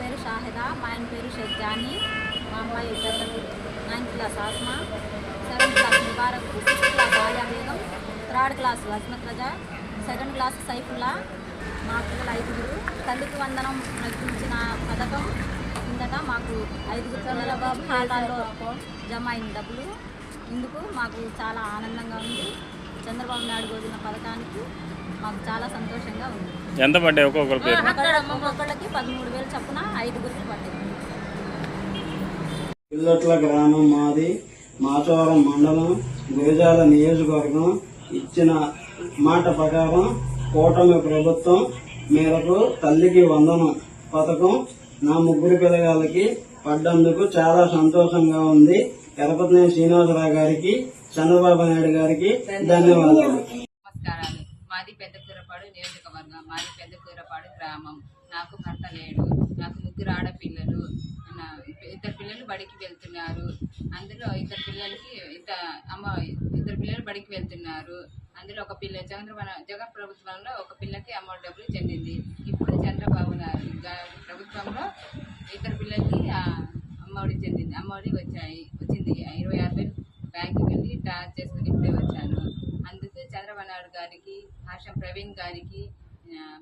పేరు షాహిదా మా ఆయన పేరు షేక్ మా అమ్మాయి ఇద్దరు ninth class Asma seventh class Mubarak sixth class Alia Begum third class Wasmat Raza second class Saifullah మా పిల్లలు ఐదుగురు. తల్లికి వందనం నడిపించిన పథకం కిందట మాకు ఐదుగురు పిల్లల ఖాతాలో జమ అయిన డబ్బులు. ఇందుకు మాకు చాలా ఆనందంగా ఉంది. చంద్రబాబు నాయుడు వదిలిన పథకానికి మాకు చాలా సంతోషంగా ఉంది. ఎంత పడ్డాయి ఒక్కొక్కరి పేరు ఒక్కొక్క- ఒక్కొక్కళ్ళకి పదమూడు వేలు చొప్పున పట్టింది పిల్లట్ల గ్రామం మాది మాచవరం మండలం గురజాల నియోజకవర్గం. ఇచ్చిన మాట ప్రకారం కూటమి ప్రభుత్వం మేరకు తల్లికి వందనం పథకం నా ముగ్గురు పిల్లగాళ్ళకి పడ్డందుకు చాలా సంతోషంగా ఉంది. ఎరపతినేని శ్రీనివాసరావు గారికి చంద్రబాబు నాయుడు గారికి ధన్యవాదాలు. నమస్కారాలు. మాది పెద్ద కూరపాడు నియోజకవర్గం. మాది పెద్ద కూరపాడు గ్రామం. నాకు భర్త లేడు. నాకు ముగ్గురు ఆడపిల్లలు. ఇద్దరు పిల్లలు బడికి వెళ్తున్నారు. అందులో ఇద్దరు పిల్లలకి ఇద్ద అమ్మ ఇద్దరు పిల్లలు బడికి వెళ్తున్నారు. అందులో ఒక పిల్ల చంద్రబాబు జగన్ ప్రభుత్వంలో ఒక పిల్లకి అమ్మ డబ్బులు చెందింది. ఇప్పుడు చంద్రబాబు ప్రభుత్వంలో ఇద్దరు పిల్లలకి అమ్మఒడి చెందింది. అమ్మఒడి వచ్చాయి వచ్చింది. ఇరవై ఆరు వేలు బ్యాంకుకి వెళ్ళి ట్రాన్స్ చేసుకుని ఇప్పుడే వచ్చాను. అందుకు చంద్రబాబు నాయుడు గారికి హాషం ప్రవీణ్ గారికి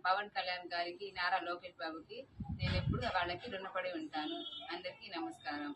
పవన్ కళ్యాణ్ గారికి నారా లోకేష్ బాబుకి నేను ఎప్పుడు వాళ్ళకి రుణపడి ఉంటాను. అందరికీ నమస్కారం.